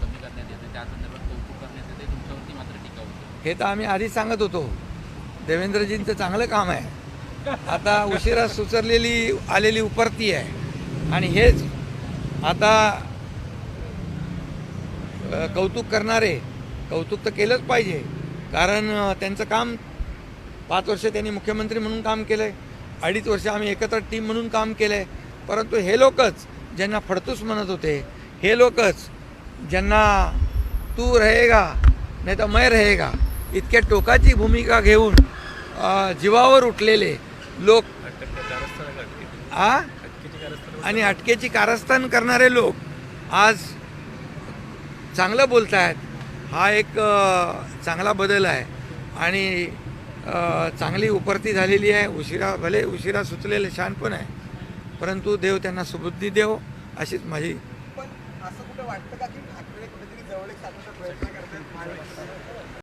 कमी करण्यात येते त्या संदर्भात कौतुक करण्यात येते तुमच्यावरती मात्र टीका होते. हे तर आम्ही आधीच सांगत होतो. देवेंद्रजींचं चांगलं काम आहे. आता उशिरा सुचरलेली आलेली उपरती आहे. आणि हेच आता कौतुक करणारे कौतुक तर केलंच पाहिजे. कारण त्यांचं काम पाच वर्ष त्यांनी मुख्यमंत्री म्हणून काम केलं आहे अडीच वर्ष आम्ही एकत्र टीम म्हणून काम केलं आहे परंतु हे लोकच ज्यांना फडतूस म्हणत होते हे लोकच ज्यांना तू रहेगा नाही तर मै रहेगा। इतक्या टोकाची भूमिका घेऊन जीवावर उठलेले लोक आ? आणि अटकेची कारस्थान करणारे लोक आज चांगलं बोलत आहेत हा एक चांगला बदल आहे. आणि चांगली उपरती झालेली आहे. उशिरा भले उशिरा सुचलेले शहाणपण आहे. परंतु देव त्यांना सुबुद्धी देव अशीच माझी असं कुठं वाटतं का की ठाकरे कुठेतरी जवळ एक साधण्याचा प्रयत्न करतात?